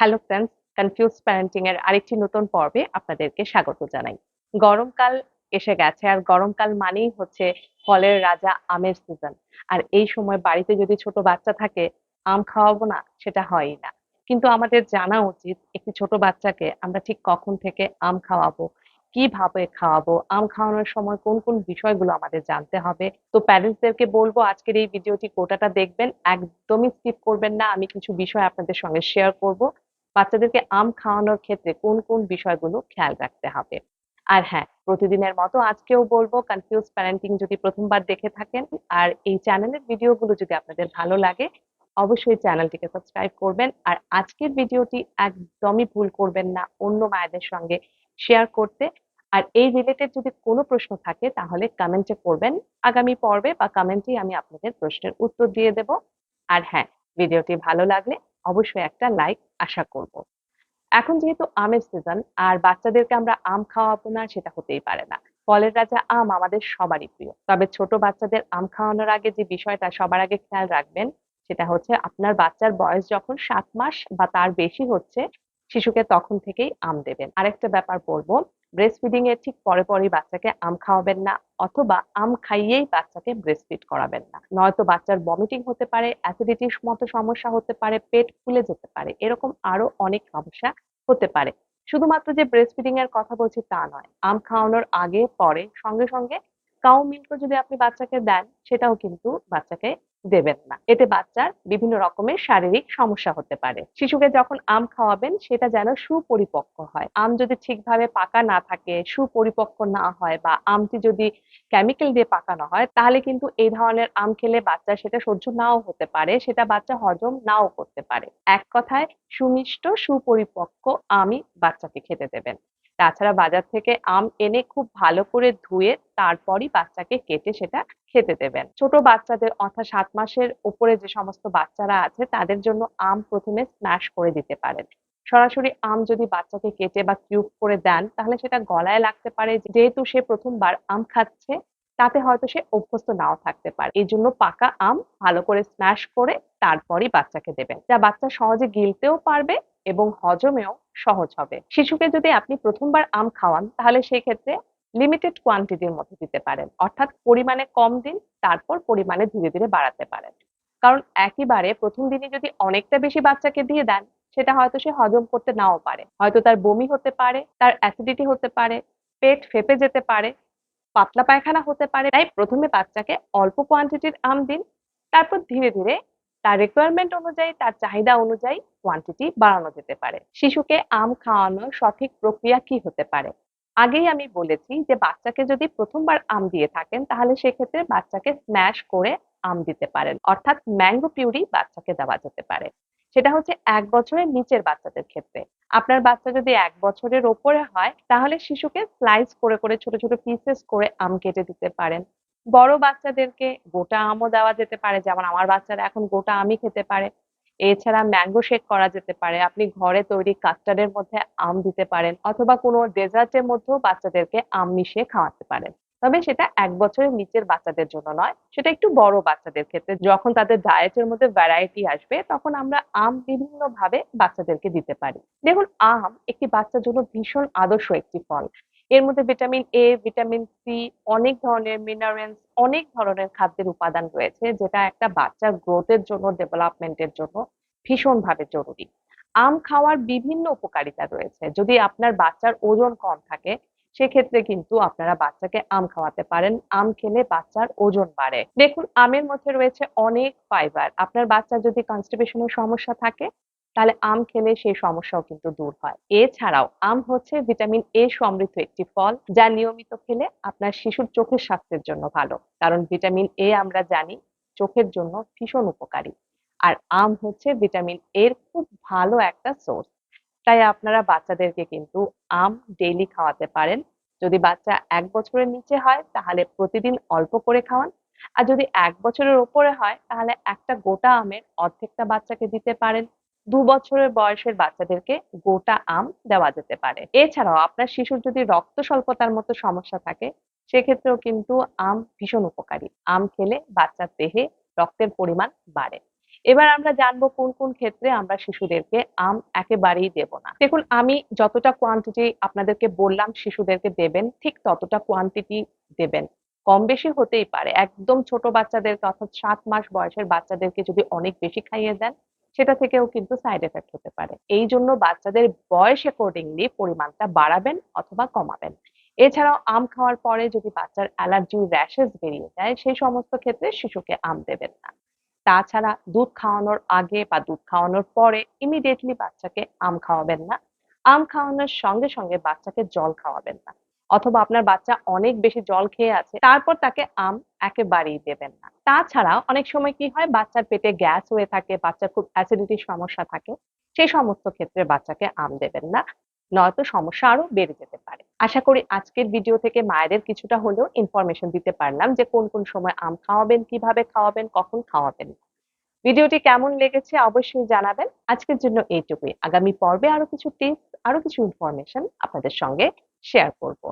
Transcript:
Hello friends confuse parenting এর আরেকটি নতুন পর্বে আপনাদেরকে স্বাগত জানাই। গরমকাল এসে গেছে আর গরমকাল মানেই হচ্ছে ফলের রাজা আমের সিজন আর এই সময় বাড়িতে যদি ছোট বাচ্চা থাকে, আম খাওয়াবো না, সেটা হয়ই না। কিন্তু আমাদের জানা উচিত একটি ছোট বাচ্চাকে আমরা ঠিক কখন থেকে আম খাওয়াবো, কীভাবে খাওয়াবো, আম খাওয়ানোর সময় কোন কোন বিষয়গুলো আমাদের জানতে হবে। তো প্যারেন্টসদেরকে বলব আজকের এই ভিডিওটি গোটাটা দেখবেন, একদমই স্কিপ করবেন না। আমি কিছু বিষয় আপনাদের সঙ্গে শেয়ার করব। বাচ্চাদেরকে আম খাওয়ানোর ক্ষেত্রে কোন কোন বিষয়গুলো খেয়াল রাখতে হবে? আর হ্যাঁ প্রতিদিনের মতো আজকেও বলব কনফিউজ প্যারেন্টিং যদি প্রথমবার দেখে থাকেন, আর এই চ্যানেলের ভিডিওগুলো যদি আপনাদের ভালো লাগে, অবশ্যই চ্যানেলটিকে সাবস্ক্রাইব করবেন। আর আজকের ভিডিওটি একদমই ভুল করবেন না, অন্য মায়েদের সঙ্গে শেয়ার করতে। আর এই রিলেটেড যদি কোনো প্রশ্ন থাকে, তাহলে কমেন্টে করবেন। আগামী পর্বে বা কমেন্টেই আমি আপনাদের প্রশ্নের উত্তর দিয়ে দেব। আর হ্যাঁ ভিডিওটি ভালো লাগলে অবশ্যই একটা লাইক আশা করব। এখন যেহেতু আমের সিজন আর বাচ্চাদেরকে আমরা আম খাওয়াবো না, সেটা হতেই পারে না। ফলের রাজা আম আমাদের সবারই প্রিয়। তবে ছোট বাচ্চাদের আম খাওয়ানোর আগে যে বিষয়টা সবার আগে খেয়াল রাখবেন, সেটা হচ্ছে আপনার বাচ্চার বয়স যখন সাত মাস বা তার বেশি হচ্ছে, শিশুকে তখন থেকেই আম দেবেন। আরেকটা ব্যাপার বলব ব্রেস্ট ফিডিং এর ঠিক পরে পরেই বাচ্চাকে আম খাওয়াবেন না অথবা আম খাইয়েই বাচ্চাকে ব্রেস্ট ফিড করাবেন না। নয়তো বাচ্চার ভমিটিং হতে পারে অ্যাসিডিটির মতো সমস্যা হতে পারে, পেট ফুলে যেতে পারে, এরকম আরও অনেক সমস্যা হতে পারে। শুধুমাত্র যে ব্রেস্ট ফিডিং এর কথা বলছি তা নয়, আম খাওয়ানোর আগে, পরে, সঙ্গে সঙ্গে কাউ মিল্কও যদি আপনি বাচ্চাকে দেন, সেটাও কিন্তু বাচ্চাকে দেবেন না। এতে বাচ্চার বিভিন্ন রকমের শারীরিক সমস্যা হতে পারে। শিশুকে যখন আম খাওয়াবেন, সেটা যেন সুপরিপক্ক হয়। আম যদি ঠিকভাবে পাকা না থাকে, সুপরিপক্ক না হয় বা আমটি যদি কেমিক্যাল দিয়ে পাকানো হয়, তাহলে কিন্তু এই ধরনের আম খেলে বাচ্চা সেটা সহ্য নাও হতে পারে, সেটা বাচ্চা হজম নাও করতে পারে। এক কথায়, সুমিষ্ট, সুপরিপক্ক আমই বাচ্চাকে খেতে দেবেন। তাছাড়া বাজার থেকে আম এনে খুব ভালো করে ধুয়ে তারপরই বাচ্চাকে কেটে সেটা খেতে দেবেন। ছোট বাচ্চাদের অর্থাৎ সাত মাসের উপরে যে সমস্ত বাচ্চারা আছে, তাদের জন্য আম প্রথমে স্ম্যাশ করে দিতে পারেন। সরাসরি আম যদি বাচ্চাকে কেটে বা কিউব করে দেন, তাহলে সেটা গলায় লাগতে পারে। যেহেতু সে প্রথমবার আম খাচ্ছে, তাতে হয়তো সে অভ্যস্ত নাও থাকতে পারে। এই জন্য পাকা আম ভালো করে স্ম্যাশ করে তারপরই বাচ্চাকে দেবেন। যা বাচ্চা সহজে গিলতেও পারবে এবং হজমেও সহজ হবে। শিশুকে যদি আপনি প্রথমবার আম খাওয়ান, তাহলে সেই ক্ষেত্রে লিমিটেড কোয়ান্টিটির মধ্যে দিতে পারেন। অর্থাৎ পরিমাণে কম দিন, তারপর পরিমাণে ধীরে ধীরে বাড়াতে পারেন। কারণ একইবারে প্রথম দিনে যদি অনেকটা বেশি বাচ্চাকে দিয়ে দেন, সেটা হয়তো সে হজম করতে নাও পারে। হয়তো তার বমি হতে পারে, তার অ্যাসিডিটি হতে পারে, পেট ফেপে যেতে পারে, পাতলা পায়খানা হতে পারে। তাই প্রথমে বাচ্চাকে অল্প কোয়ান্টিটির আম দিন, তারপর ধীরে ধীরে তার রিকোয়ারমেন্ট অনুযায়ী, তার চাহিদা অনুযায়ী কোয়ান্টিটি বাড়ানো যেতে পারে। শিশুকে আম খাওয়ানোর সঠিক প্রক্রিয়া কি হতে পারে? আগেই আমি বলেছি যে, বাচ্চাকে যদি প্রথমবার আম দিয়ে থাকেন, তাহলে সেক্ষেত্রে বাচ্চাকে স্ম্যাশ করে আম দিতে পারেন। অর্থাৎ ম্যাঙ্গো পিউরি বাচ্চাকে দেওয়া যেতে পারে। সেটা হচ্ছে এক বছরের নিচের বাচ্চাদের ক্ষেত্রে। আপনার বাচ্চা যদি এক বছরের ওপরে হয়, তাহলে শিশুকে স্লাইস করে করে ছোট ছোট পিসেস করে আম কেটে দিতে পারেন। বড় বাচ্চাদেরকে গোটা আমও দেওয়া যেতে পারে, যেমন আমার বাচ্চারা এখন গোটা আমই খেতে পারে। এছাড়া ম্যাঙ্গো শেক করা যেতে পারে। আপনি ঘরে তৈরি কাস্টার্ডের মধ্যে আম দিতে পারেন অথবা কোনো ডেজার্টের মধ্যেও বাচ্চাদেরকে আম মিশিয়ে খাওয়াতে পারেন। তবে সেটা এক বছরের নিচের বাচ্চাদের জন্য নয়, সেটা একটু বড় বাচ্চাদের ক্ষেত্রে। যখন তাদের ডায়েটের মধ্যে ভ্যারাইটি আসবে, তখন আমরা আম বিভিন্ন ভাবে বাচ্চাদেরকে দিতে পারি। দেখুন, আম একটি বাচ্চার জন্য ভীষণ আদর্শ একটি ফল। এর মধ্যে ভিটামিন এ ভিটামিন সি অনেক ধরনের মিনারেলস অনেক ধরনের খাদ্যের উপাদান রয়েছে, যেটা একটা বাচ্চার গ্রোথের জন্য ডেভেলপমেন্টের জন্য ভীষণভাবে জরুরি। আম খাওয়ার বিভিন্ন উপকারিতা রয়েছে। যদি আপনার বাচ্চার ওজন কম থাকে, সেক্ষেত্রে কিন্তু আপনারা বাচ্চাকে আম খাওয়াতে পারেন। আম খেলে বাচ্চার ওজন বাড়ে। দেখুন, আমের মধ্যে রয়েছে অনেক ফাইবার আপনার বাচ্চার যদি কনস্টিপেশনের সমস্যা থাকে তাহলে আম খেলে সেই সমস্যাও কিন্তু দূর হয়। এছাড়াও আম হচ্ছে ভিটামিন এ সমৃদ্ধ একটি ফল, যা নিয়মিত খেলে আপনার শিশুর চোখের স্বাস্থ্যের জন্য ভালো। কারণ ভিটামিন এ আমরা জানি চোখের জন্য ভীষণ উপকারী। আর আম হচ্ছে ভিটামিন এর খুব ভালো একটা সোর্স তাই আপনারা বাচ্চাদেরকে কিন্তু আম ডেইলি খাওয়াতে পারেন। যদি বাচ্চা এক বছরের নিচে হয়, তাহলে প্রতিদিন অল্প করে খাওয়ান। আর যদি এক বছরের উপরে হয়, তাহলে একটা গোটা আমের অর্ধেকটা বাচ্চাকে দিতে পারেন। দু বছরের বয়সের বাচ্চাদেরকে গোটা আম দেওয়া যেতে পারে। এছাড়াও আপনার শিশুর যদি রক্ত স্বল্পতার মতো সমস্যা থাকে, সেক্ষেত্রেও কিন্তু আম ভীষণ উপকারী। আম খেলে বাচ্চার দেহে রক্তের পরিমাণ বাড়ে। এবার আমরা জানব কোন কোন ক্ষেত্রে আমরা শিশুদেরকে আম একেবারেই দেব না। দেখুন, আমি যতটা কোয়ান্টিটি আপনাদেরকে বললাম শিশুদেরকে দেবেন, ঠিক ততটা কোয়ান্টিটি দেবেন। কম বেশি হতেই পারে। একদম ছোট বাচ্চাদেরকে অর্থাৎ সাত মাস বয়সের বাচ্চাদেরকে যদি অনেক বেশি খাইয়ে দেন সেটা থেকেও কিন্তু সাইড এফেক্ট হতে পারে। এই জন্য বাচ্চাদের বয়স অ্যাকর্ডিংলি পরিমাণটা বাড়াবেন অথবা কমাবেন। এছাড়াও আম খাওয়ার পরে যদি বাচ্চার অ্যালার্জি র্যাশেস বেরিয়ে যায়, সেই সমস্ত ক্ষেত্রে শিশুকে আম দেবেন না। তাছাড়া দুধ খাওয়ানোর আগে বা দুধ খাওয়ানোর পরে ইমিডিয়েটলি বাচ্চাকে আম খাওয়াবেন না। আম খাওয়ানোর সঙ্গে সঙ্গে বাচ্চাকে জল খাওয়াবেন না। অথবা আপনার বাচ্চা অনেক বেশি জল খেয়ে আছে, তারপর তাকে আম একেবারেই দেবেন না। তাছাড়া অনেক সময় কি হয়, বাচ্চার পেটে গ্যাস হয়ে থাকে, বাচ্চার খুব অ্যাসিডিটির সমস্যা থাকে সেই সমস্ত ক্ষেত্রে বাচ্চাকে আম দেবেন না, নয়তো সমস্যা আরও বেড়ে যেতে পারে। আশা করি আজকের ভিডিও থেকে মায়েদের কিছুটা হলেও ইনফরমেশন দিতে পারলাম যে কোন কোন সময় আম খাওয়াবেন, কীভাবে খাওয়াবেন, কখন খাওয়াবেন। ভিডিওটি কেমন লেগেছে অবশ্যই জানাবেন। আজকের জন্য এইটুকুই। আগামী পর্বে আরও কিছু টিপস আরও কিছু ইনফরমেশন আপনাদের সঙ্গে শেয়ার করব।